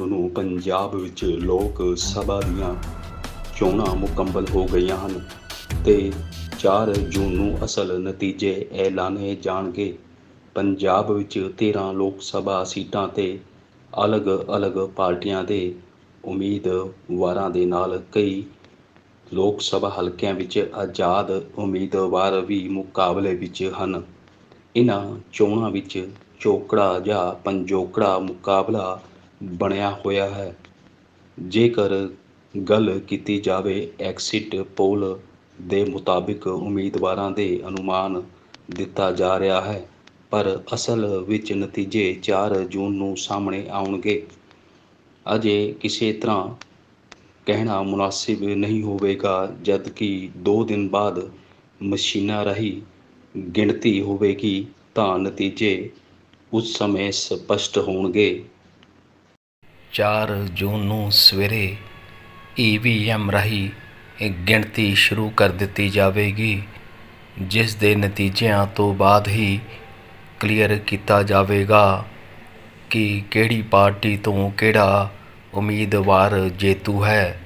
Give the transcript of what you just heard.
ਨੂੰ ਪੰਜਾਬ ਵਿੱਚ ਲੋਕ ਸਭਾ ਦੀਆਂ ਚੋਣਾਂ ਮੁਕੰਮਲ ਹੋ ਗਈਆਂ ਹਨ ਤੇ 4 ਜੂਨ ਨੂੰ ਅਸਲ ਨਤੀਜੇ ਐਲਾਨੇ ਜਾਣਗੇ। ਪੰਜਾਬ ਵਿੱਚ 13 ਲੋਕ ਸਭਾ ਸੀਟਾਂ ਤੇ ਅਲੱਗ-ਅਲੱਗ ਪਾਰਟੀਆਂ ਦੇ ਉਮੀਦਵਾਰਾਂ ਦੇ ਨਾਲ ਕਈ ਲੋਕ ਸਭਾ ਹਲਕਿਆਂ ਵਿੱਚ ਆਜ਼ਾਦ ਉਮੀਦਵਾਰ ਵੀ ਮੁਕਾਬਲੇ ਵਿੱਚ ਹਨ। ਇਹਨਾਂ ਚੋਣਾਂ ਵਿੱਚ ਚੋਕੜਾ ਜਾਂ ਪੰਜੋਕੜਾ ਮੁਕਾਬਲਾ ਬਣਿਆ ਹੋਇਆ ਹੈ। ਜੇਕਰ ਗੱਲ ਕੀਤੀ ਜਾਵੇ ਐਕਸਿਟ ਪੋਲ ਦੇ ਮੁਤਾਬਿਕ ਉਮੀਦਵਾਰਾਂ ਦੇ ਅਨੁਮਾਨ ਦਿੱਤਾ ਜਾ ਰਿਹਾ ਹੈ, ਪਰ ਅਸਲ ਵਿੱਚ ਨਤੀਜੇ 4 ਜੂਨ ਨੂੰ ਸਾਹਮਣੇ ਆਉਣਗੇ। ਅਜੇ ਕਿਸੇ ਤਰ੍ਹਾਂ ਕਹਿਣਾ ਮੁਨਾਸਿਬ ਨਹੀਂ ਹੋਵੇਗਾ ਜਦ ਕਿ 2 ਦਿਨ ਬਾਅਦ ਮਸ਼ੀਨਾਂ ਰਾਹੀਂ ਗਿਣਤੀ ਹੋਵੇਗੀ, ਤਾਂ ਨਤੀਜੇ ਉਸ ਸਮੇਂ ਸਪਸ਼ਟ ਹੋਣਗੇ। 4 ਜੂਨ ਨੂੰ ਸਵੇਰੇ ਈਵੀਐਮ ਰਾਹੀਂ ਗਿਣਤੀ ਸ਼ੁਰੂ ਕਰ ਦਿੱਤੀ ਜਾਵੇਗੀ, ਜਿਸ ਦੇ ਨਤੀਜਿਆਂ ਤੋਂ ਬਾਅਦ ਹੀ ਕਲੀਅਰ ਕੀਤਾ ਜਾਵੇਗਾ ਕਿ ਕਿਹੜੀ ਪਾਰਟੀ ਤੋਂ ਕਿਹੜਾ ਉਮੀਦਵਾਰ ਜੇਤੂ ਹੈ।